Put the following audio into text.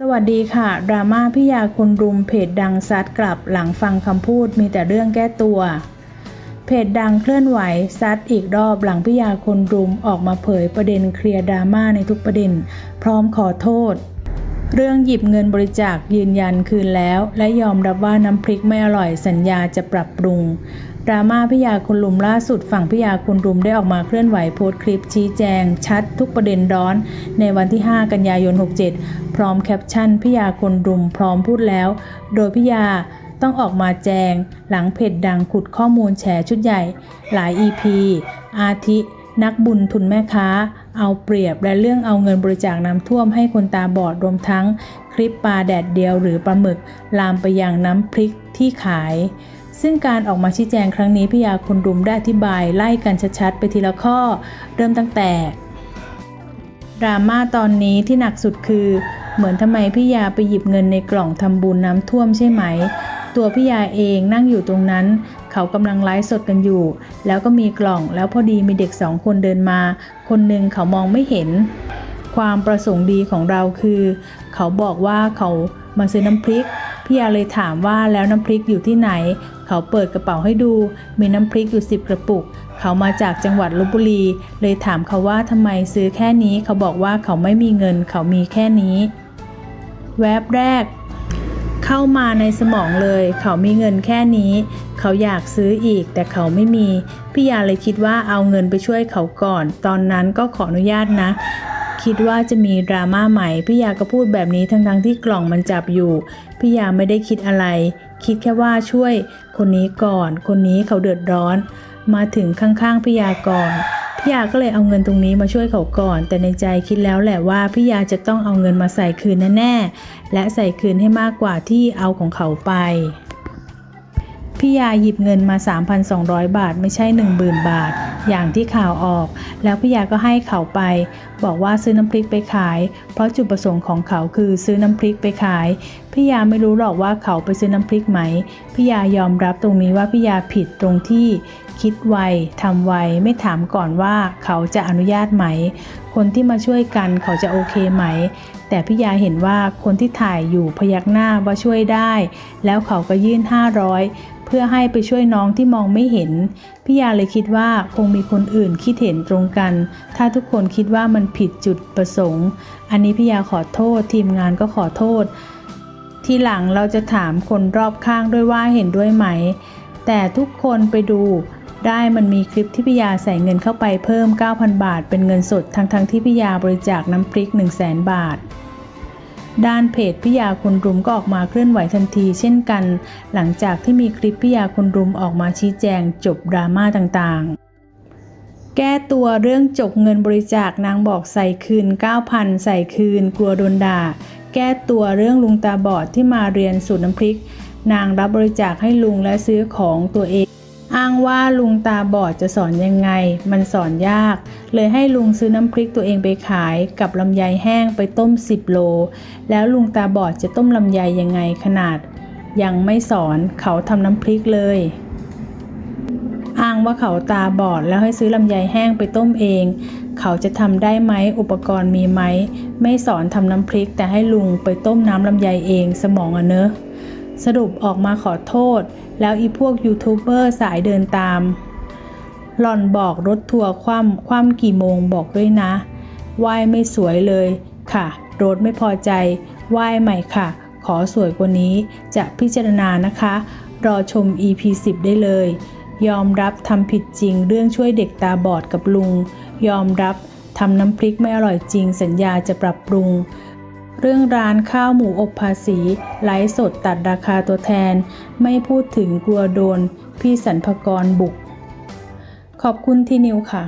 สวัสดีค่ะ ดราม่าพิยาคนรุมเพจดังซัดกลับหลังฟังคำพูดมีแต่เรื่องแก้ตัว เพจดังเคลื่อนไหวซัดอีกรอบหลังพิยาคนรุมออกมาเผยประเด็นเคลียร์ดราม่าในทุกประเด็น พร้อมขอโทษ เรื่องหยิบเงินบริจาคยืนยันคืนแล้ว และยอมรับว่าน้ำพริกไม่อร่อยสัญญาจะปรับปรุงดราม่าพิยาคุณลุมล่าสุดฝั่งพิยาคุณรุมได้ออกมาเคลื่อนไหวโพสต์คลิปชี้แจง ชัดทุกประเด็นร้อน ในวันที่ 5 กันยายน 67 พร้อมแคปชั่นพิยาคนรุมพร้อมพูดแล้ว โดยพิยาต้องออกมาแจง หลังเพจดังขุดข้อมูลแฉชุดใหญ่ หลาย EP อาทิ นักบุญทุนแม่ค้า เอาเปรียบและเรื่องเอาเงินบริจาคน้ำท่วมให้คนตาบอดรวมทั้งคลิปปลาแดดเดียวหรือปลาหมึกลามไปยังน้ำพริกที่ขาย ซึ่งการออกมาชี้แจงครั้งนี้พิยาคุณรุมได้อธิบายไล่กันชัดๆ ไปทีละข้อ เริ่มตั้งแต่ดราม่าตอนนี้ที่หนักสุดคือ เหมือนทำไมพี่ยาไปหยิบเงินในกล่องทำบุญน้ำท่วมใช่ไหม ตัวพี่ยาเองนั่งอยู่ตรงนั้น เขากำลังไลฟ์สดกันอยู่ แล้วก็มีกล่องแล้วพอดีมีเด็กสองคนเดินมา คนหนึ่งเขามองไม่เห็น ความประสงค์ดีของเราคือ เขาบอกว่าเขามาซื้อน้ำพริก พี่ยาเลยถามว่าแล้วน้ำพริกอยู่ที่ไหน เขาเปิดกระเป๋าให้ดู มีน้ำพริกอยู่สิบกระปุก เขามาจากจังหวัดลบบุรี เลยถามเขาว่าทำไมซื้อแค่นี้ เขาบอกว่าเขาไม่มีเงิน เขามีแค่นี้ แวบแรก เข้ามาในสมองเลย เขามีเงินแค่นี้ เขาอยากซื้ออีกแต่เขาไม่มี พี่ยาเลยคิดว่าเอาเงินไปช่วยเขาก่อน ตอนนั้นก็ขออนุญาตนะ คิดว่าจะมีดราม่าใหม่พี่ยาก็พูดแบบนี้ทั้งๆที่กล่องมันจับอยู่พี่ยาไม่ได้คิดอะไร คิดแค่ว่าช่วย คนนี้ก่อน คนนี้เขาเดือดร้อน มาถึงข้างๆพี่ยาก่อน ยาก็เลยเอาเงินตรงนี้มาช่วยเขาก่อน แต่ในใจคิดแล้วแหละว่าพี่ยาจะต้องเอาเงินมาใส่คืนแน่ๆและใส่คืนให้มากกว่าที่เอาของเขาไป พี่ยาหยิบเงินมา 3,200 บาทไม่ใช่ 10,000 บาท อย่างที่ข่าวออก แล้วพี่ยาก็ให้เขาไป บอกว่าซื้อน้ำพริกไปขาย เพราะจุดประสงค์ของเขาคือซื้อน้ำพริกไปขาย พี่ยาไม่รู้หรอกว่าเขาไปซื้อน้ำพริกไหม พี่ยายอมรับตรงนี้ว่าพี่ยาผิดตรงที่คิดไวทำไวไม่ถามก่อนว่าเขาจะอนุญาตไหม คนที่มาช่วยกันเขาจะโอเคไหม แต่พี่ยาเห็นว่าคนที่ถ่ายอยู่พยักหน้าว่าช่วยได้ แล้วเขาก็ยื่น 500 เพื่อให้ไปช่วยน้องที่มองไม่เห็น พี่ยาเลยคิดว่าคงมีคนอื่นคิดเห็นตรงกัน ถ้าทุกคนคิดว่ามันผิดจุดประสงค์ อันนี้พี่ยาขอโทษ ทีมงานก็ขอโทษ ทีหลังเราจะถามคนรอบข้างด้วยว่าเห็นด้วยไหม แต่ทุกคนไปดู ได้มันมีคลิปที่พี่ยาใส่เงินเข้าไปเพิ่ม 9,000 บาท เป็นเงินสดทั้งๆทที่พี่ยาบริจาคน้ำพริก 1 0 0 0 0แบาท ด้านเพจพิยาคนรุมก็ออกมาเคลื่อนไหวทันที เช่นกัน หลังจากที่มีคลิปพิยาคนรุมออกมาชี้แจงจบดราม่าต่างๆแก้ตัวเรื่องจกเงินบริจาคนางบอกใส่คืน 9,000 ใส่คืน กลัวโดนด่า แก้ตัวเรื่องลุงตาบอดที่มาเรียนสูตรน้ำพริก นางรับบริจาคให้ลุงและซื้อของตัวเอง อ้างว่าลุงตาบอดจะสอนยังไง มันสอนยาก เลยให้ลุงซื้อน้ำพริกตัวเองไปขายกับลำไยแห้งไปต้ม 10 โล แล้วลุงตาบอดจะต้มลำไยยังไงขนาด ยังไม่สอนเขาทำน้ำพริกเลย อ้างว่าเขาตาบอดแล้วให้ซื้อลำไยแห้งไปต้มเอง เขาจะทำได้ไหมอุปกรณ์มีไหม ไม่สอนทำน้ำพริกแต่ให้ลุงไปต้มน้ำลำไยเองสมองอะเนอะ สรุปออกมาขอโทษ แล้วอีพวกยูทูบเบอร์สายเดินตาม หล่อนบอกรถทัวร์คว่ำคว่ำกี่โมงบอกด้วยนะไหว้ไม่สวยเลยค่ะรถไม่พอใจไหว้ใหม่ค่ะ ขอสวยกว่านี้จะพิจารณานะคะ รอชม EP 10 ได้เลย ยอมรับทำผิดจริงเรื่องช่วยเด็กตาบอดกับลุง ยอมรับทำน้ำพริกไม่อร่อยจริงสัญญาจะปรับปรุง เรื่องร้านข้าวหมูอบภาษีไลฟ์สดตัดราคาตัวแทน ไม่พูดถึงกลัวโดน พี่สรรพกรบุก ขอบคุณที่นิวค่ะ